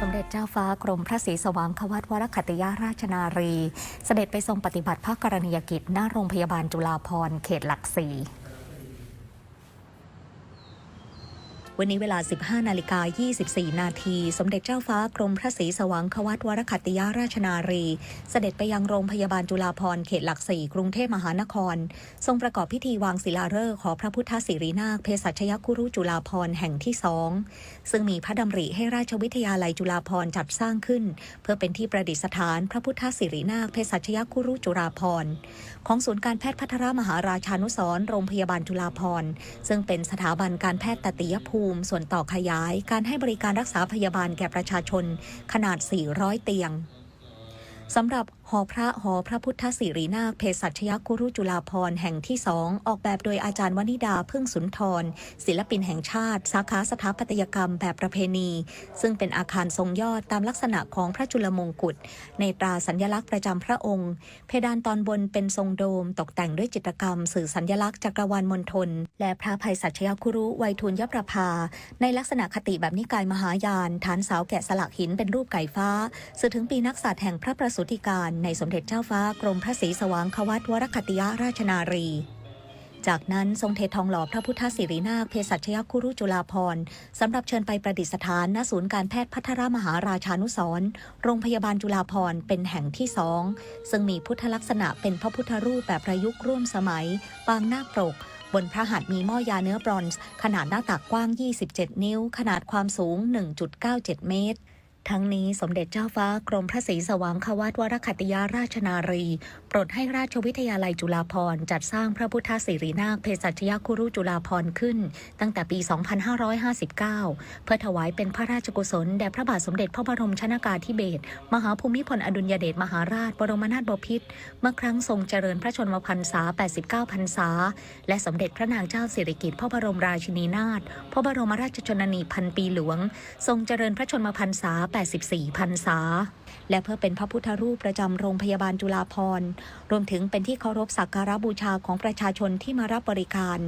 สมเด็จเจ้าฟ้ากรมพระศรีสว่างควัตวรคัตยาราชนารี เสด็จไปทรงปฏิบัติพระกรณียกิจ หน้าโรงพยาบาลจุฬาภรณ์เขตหลักสี่ วันนี้เวลา 15 นาฬิกา 24 นาที สมเด็จเจ้าฟ้ากรมพระศรีสว่างควัตวรคัติยาราชนารี เสด็จไปยังโรงพยาบาลจุฬาภรณ์เขตหลักสี่กรุงเทพมหานคร ทรงประกอบพิธีวางศิลาฤกษ์ขอพระพุทธสิรินาคเภสัชยคุรุจุฬาภรณ์แห่งที่สองซึ่งมีพระดำริให้ราชวิทยาลัยจุฬาภรณ์จัดสร้างขึ้น เพื่อเป็นที่ประดิษฐานพระพุทธสิรินาคเภสัชยคุรุจุฬาภรณ์ของศูนย์การแพทย์พัทรมหาราชานุสรณ์โรงพยาบาลจุฬาภรณ์ซึ่งเป็นสถาบันการแพทย์ตติยภูมิ ส่วนต่อขยาย การให้บริการรักษาพยาบาลแก่ประชาชนขนาด 400 เตียงสำหรับ หอพระหอพระพุทธสิรินาคเภสัชยคุรุจุฬาภรแห่งที่สองออกแบบโดยอาจารย์วนิดาพึ่งสุนทร ศิลปินแห่งชาติ สาขาสถาปัตยกรรมแบบประเพณี ซึ่งเป็นอาคารทรงยอดตามลักษณะของพระจุลมงกุฎในตราสัญลักษณ์ประจำพระองค์ เพดานตอนบนเป็นทรงโดม ตกแต่งด้วยจิตรกรรม สื่อสัญลักษณ์จักรวาลมณฑลและพระภัยสัชยคุรุไวยทูลยประภา ในลักษณะคติแบบนิกายมหายาน ฐานเสาแกะสลักหินเป็นรูปไก่ฟ้าสื่อถึงปีนักษัตริย์แห่งพระประสูติการในสมเด็จเจ้าฟ้ากรมพระศรีสว่างควัตวรคัตยราชนารี จากนั้นทรงเททองหล่อพระพุทธสิรินาคเภสัชยคุรุจุฬาภรสำหรับเชิญไปประดิษฐานณศูนย์การแพทย์พัทรมหาราชานุสรณ์โรงพยาบาลจุฬาภรเป็นแห่งที่สองซึ่งมีพุทธลักษณะเป็นพระพุทธรูปแบบประยุกต์ร่วมสมัย ปางนาคปรกบนพระหัตถ์มีหม้อยาเนื้อบรอนซ์ ขนาดหน้าตักกว้าง 27 นิ้ว ขนาดความสูง 1.97 เมตร ทั้งนี้สมเด็จเจ้าฟ้ากรมพระศรีสว่างควัตวรคัตยาราชนารี โปรดให้ราชวิทยาลัยจุฬาภรณ์จัดสร้างพระพุทธสิรินาคเภสัชยคุรุจุฬาภรณ์ขึ้น ตั้งแต่ปี 2559 เพื่อถวายเป็นพระราชกุศลแด่พระบาทสมเด็จพระบรมชนากาธิเบศรมหาภูมิพลอดุลยเดชมหาราช บรมนาถบพิตรเมื่อครั้งทรงเจริญพระชนมพรรษา 89 พรรษา และสมเด็จพระนางเจ้าสิริกิติ์พระบรมราชินีนาถพระบรมราชชนนีพันปีหลวง ทรงเจริญพระชนมพรรษา84พรรษา และเพื่อเป็นพระพุทธรูปประจำโรงพยาบาลจุฬาภรณ์ รวมถึงเป็นที่เคารพสักการะบูชาของประชาชนที่มารับบริการ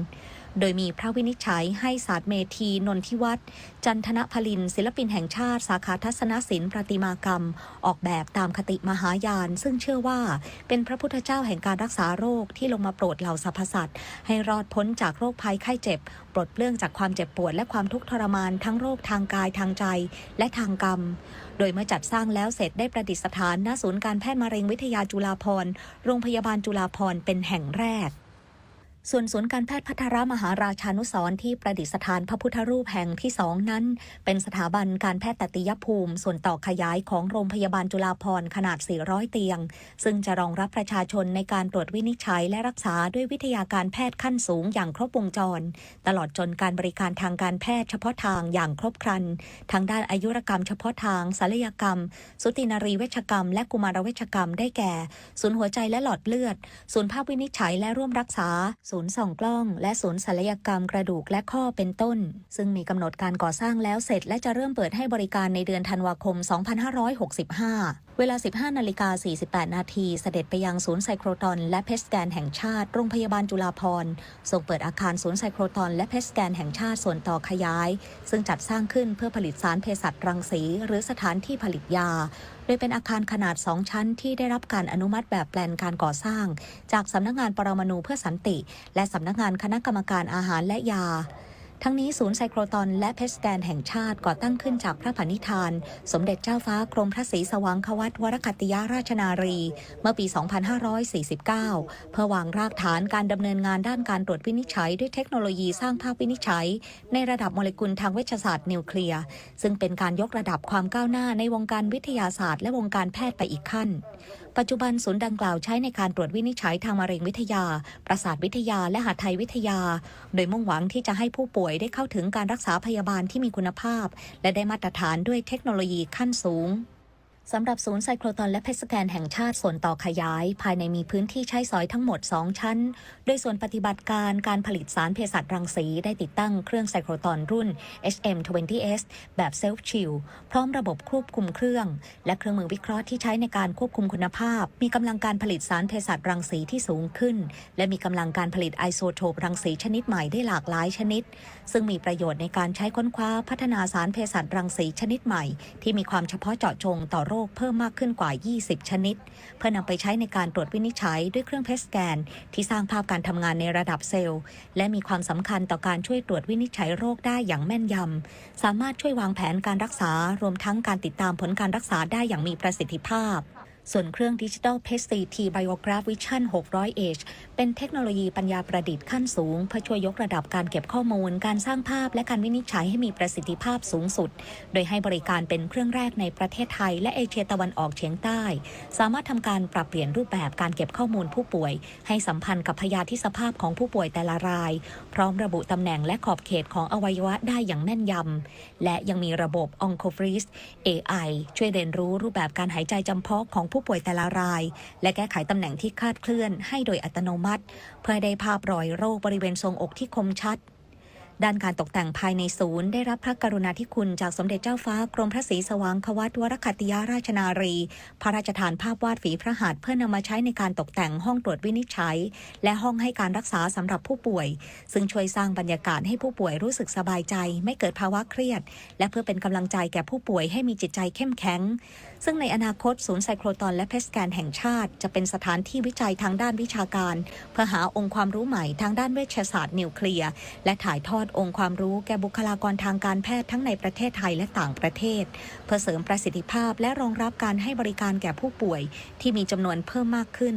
โดยมีพระวินิจฉัยให้ศาสตร์เมธีนนทิวัฒน์จันทนพลิน ศิลปินแห่งชาติ สาขาทัศนศิลป์ประติมากรรม ออกแบบตามคติมหายาน ซึ่งเชื่อว่าเป็นพระพุทธเจ้าแห่งการรักษาโรคที่ลงมาโปรดเหล่าสรรพสัตว์ให้รอดพ้นจากโรคภัยไข้เจ็บ ปลดเปลื้องจากความเจ็บปวดและความทุกข์ทรมานทั้งโรคทางกายทางใจ และทางกรรม โดยเมื่อจัดสร้างแล้วเสร็จได้ประดิษฐานณศูนย์การแพทย์มะเร็งวิทยาจุฬาภรณ์โรงพยาบาลจุฬาภรณ์เป็นแห่งแรก ส่วนศูนย์การแพทย์พัทรมหาราชานุสรที่ประดิษฐานพระพุทธรูปแห่งที่สองนั้น เป็นสถาบันการแพทย์ตติยภูมิ ส่วนต่อขยายของโรงพยาบาลจุฬาภรณ์ขนาด 400 เตียง ซึ่งจะรองรับประชาชนในการตรวจวินิจฉัยและรักษาด้วยวิทยาการแพทย์ขั้นสูงอย่างครบวงจร ตลอดจนการบริการทางการแพทย์เฉพาะทางอย่างครบครันทางด้านอายุรกรรมเฉพาะทางศัลยกรรม สุตินารีเวชกรรม และกุมารเวชกรรมได้แก่ ศูนย์หัวใจและหลอดเลือด ศูนย์ภาพวินิจฉัยและร่วมรักษาศูนย์ส่องกล้อง และศูนย์ศัลยกรรมกระดูกและข้อเป็นต้น ซึ่งมีกำหนดการก่อสร้างแล้วเสร็จและจะเริ่มเปิดให้บริการในเดือนธันวาคม 2565 เวลา 15 นาฬิกา 48 นาที เสด็จไปยังศูนย์ไซโครตอน และเพสแกนแห่งชาติ โรงพยาบาลจุฬาภรณ์ทรงเปิดอาคารศูนย์ไซโครตอน และเพสแกนแห่งชาติส่วนต่อขยาย ซึ่งจัดสร้างขึ้นเพื่อผลิตสารเภสัชรังสี หรือสถานที่ผลิตยา โดยเป็นอาคารขนาด 2 ชั้นที่ได้รับการอนุมัติแบบแปลนการก่อสร้าง จากสำนักงานปรมาณูเพื่อสันติ และสำนักงานคณะกรรมการอาหารและยา ทั้งนี้ศูนย์ไซโครตอนและเพชแกนแห่งชาติก่อตั้งขึ้นจากพระผนิธาน สมเด็จเจ้าฟ้ากรมพระศรีสว่างควัตวรคัติยาราชนารี เมื่อปี 2549 เพื่อวางรากฐานการดำเนินงานด้านการตรวจวินิจฉัย ด้วยเทคโนโลยีสร้างภาพวินิจฉัย ในระดับโมเลกุลทางเวชศาสตร์นิวเคลียร์ซึ่งเป็นการยกระดับความก้าวหน้าในวงการวิทยาศาสตร์และวงการแพทย์ไปอีกขั้นปัจจุบันศูนย์ดังกล่าวใช้ในการตรวจวินิจฉัยทางมะเร็งวิทยา ประสาทวิทยา และหาไทยวิทยา โดยมุ่งหวังที่จะให้ผู้ป่วยได้เข้าถึงการรักษาพยาบาลที่มีคุณภาพ และได้มาตรฐานด้วยเทคโนโลยีขั้นสูง สำหรับศูนย์ไซโครตอนและเพชสแกนแห่งชาติส่วนต่อขยาย ภายในมีพื้นที่ใช้สอยทั้งหมด 2 ชั้น โดยส่วนปฏิบัติการการผลิตสารเภสัชรังสีได้ติดตั้งเครื่องไซโครตอนรุ่น HM20S แบบเซลฟ์ชิลพร้อมระบบควบคุมเครื่อง และเครื่องมือวิเคราะห์ที่ใช้ในการควบคุมคุณภาพ มีกำลังการผลิตสารเภสัชรังสีที่สูงขึ้น และมีกำลังการผลิตไอโซโทปรังสีชนิดใหม่ได้หลากหลายชนิด ซึ่งมีประโยชน์ในการใช้ค้นคว้าพัฒนาสารเภสัชรังสีชนิดใหม่ ที่มีความเฉพาะเจาะจงต่อโรคเพิ่มมากขึ้นกว่า 20 ชนิด เพื่อนำไปใช้ในการตรวจวินิจฉัยด้วยเครื่องเพสแกน ที่สร้างภาพการทำงานในระดับเซลล์ และมีความสำคัญต่อการช่วยตรวจวินิจฉัยโรคได้อย่างแม่นยำ สามารถช่วยวางแผนการรักษารวมทั้งการติดตามผลการรักษาได้อย่างมีประสิทธิภาพ ส่วนเครื่องดิจิ t a ลเพสซีทีไบโอกราฟวิชั่น 600H เป็นเทคโนโลยีปัญญาประดิษฐ์ขั้นสูง เพื่อช่วยยกระดับการเก็บข้อมูล การสร้างภาพ และการวินิจฉัยให้มีประสิทธิภาพสูงสุด โดยให้บริการเป็นเครื่องแรกในประเทศไทย และเอเชียตะวันออกเฉียงใต้ สามารถทำการปรับเปลี่ยนรูปแบบการเก็บข้อมูลผู้ป่วย ให้สัมพันธ์กับพยาธิสภาพของผู้ป่วยแต่ละราย พร้อมระบุตำแหน่งและขอบเขตของอวัยวะได้อย่างแม่นยำและยังมีระบบ o n c o f r e e z AI ช่วยเรียนรู้รูปแบบการหายใจจำเพาะของผู้ป่วยแต่ละราย และแก้ไขตำแหน่งที่คาดเคลื่อนให้โดยอัตโนมัติ เพื่อได้ภาพรอยโรคบริเวณทรงอกที่คมชัด ด้านการตกแต่งภายในศูนย์ ได้รับพระกรุณาธิคุณจากสมเด็จเจ้าฟ้ากรมพระศรีสว่างควัตวรคัตติยาราชนารี พระราชทานภาพวาดฝีพระหัตถ์เพื่อนำมาใช้ในการตกแต่งห้องตรวจวินิจฉัย และห้องให้การรักษาสำหรับผู้ป่วย ซึ่งช่วยสร้างบรรยากาศให้ผู้ป่วยรู้สึกสบายใจ ไม่เกิดภาวะเครียด และเพื่อเป็นกำลังใจแก่ผู้ป่วยให้มีจิตใจเข้มแข็ง ซึ่งในอนาคตศูนย์ไซโครตอนและเพสแกนแห่งชาติ จะเป็นสถานที่วิจัยทางด้านวิชาการ เพื่อหาองค์ความรู้ใหม่ทางด้านเวชศาสตร์นิวเคลียร์และถ่ายทอดองค์ความรู้แก่บุคลากรทางการแพทย์ทั้งในประเทศไทยและต่างประเทศ เพื่อเสริมประสิทธิภาพและรองรับการให้บริการแก่ผู้ป่วย ที่มีจำนวนเพิ่มมากขึ้น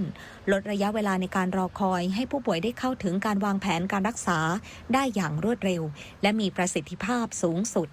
ลดระยะเวลาในการรอคอย ให้ผู้ป่วยได้เข้าถึงการวางแผนการรักษาได้อย่างรวดเร็ว และมีประสิทธิภาพสูงสุด